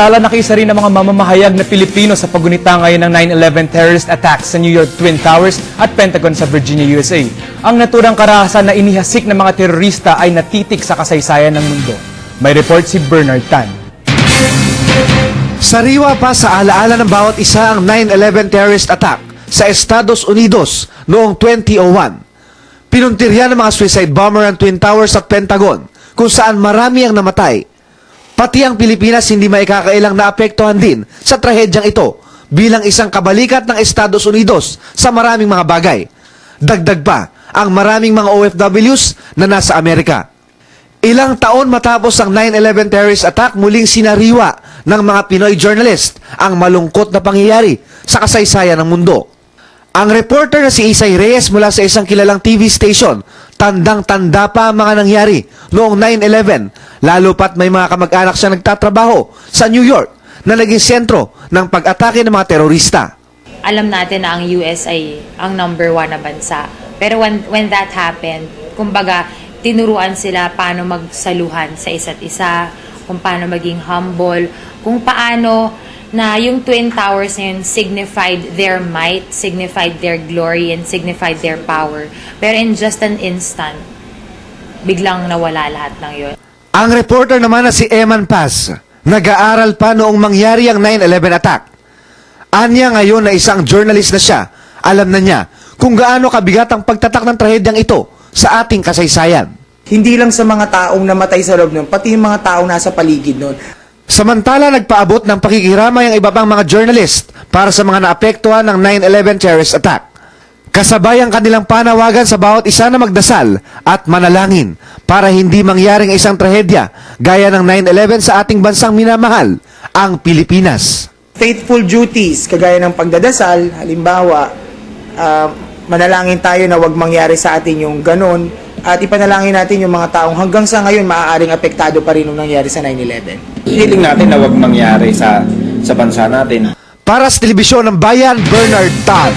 Samantala, nakiisa rin ang mga mamamahayag na Pilipino sa pagunita ngayon ng 9-11 terrorist attacks sa New York Twin Towers at Pentagon sa Virginia, USA. Ang naturang karahasan na inihasik ng mga terorista ay natitik sa kasaysayan ng mundo. May report si Bernard Tan. Sariwa pa sa alaala ng bawat isa ang 9-11 terrorist attack sa Estados Unidos noong 2001. Pinuntirya ng mga suicide bomber ang Twin Towers at Pentagon kung saan marami ang namatay. Pati ang Pilipinas hindi maikakailang naapektuhan din sa trahedyang ito bilang isang kabalikat ng Estados Unidos sa maraming mga bagay. Dagdag pa ang maraming mga OFWs na nasa Amerika. Ilang taon matapos ang 9-11 terrorist attack, muling sinariwa ng mga Pinoy journalist ang malungkot na pangyayari sa kasaysayan ng mundo. Ang reporter na si Isay Reyes mula sa isang kilalang TV station, tandang-tanda pa ang mga nangyari noong 9-11, lalo pat may mga kamag-anak siya nagtatrabaho sa New York na naging sentro ng pag-atake ng mga terorista. alam natin na ang US ay ang number one na bansa. Pero when, when that happened, kumbaga, tinuruan sila paano magsaluhan sa isa't isa, kung paano maging humble, kung paano na yung Twin Towers na yun signified their might, signified their glory, and signified their power. Pero in just an instant, biglang nawala lahat ng yun. Ang reporter naman na si Eman Paz, nag-aaral pa noong mangyari ang 9-11 attack. Anya ngayon na isang journalist na siya, alam na niya kung gaano kabigat ang pagtatak ng trahedyang ito sa ating kasaysayan. Hindi lang sa mga taong namatay sa loob nun, pati yung mga taong nasa paligid nun. Samantala, nagpaabot ng pakikiramay ang iba pang mga journalist para sa mga naapektuhan ng 9-11 terrorist attack. Kasabay ang kanilang panawagan sa bawat isa na magdasal at manalangin para hindi mangyaring isang trahedya gaya ng 9-11 sa ating bansang minamahal, ang Pilipinas. Faithful duties, kagaya ng pagdadasal, halimbawa, ah, manalangin tayo na wag mangyari sa atin yung ganun, at ipanalangin natin yung mga taong hanggang sa ngayon maaaring apektado pa rin nung nangyari sa 9-11. Hiling natin na wag mangyari sa sa bansa natin. Para sa Telebisyon ng Bayan, Bernard Tan.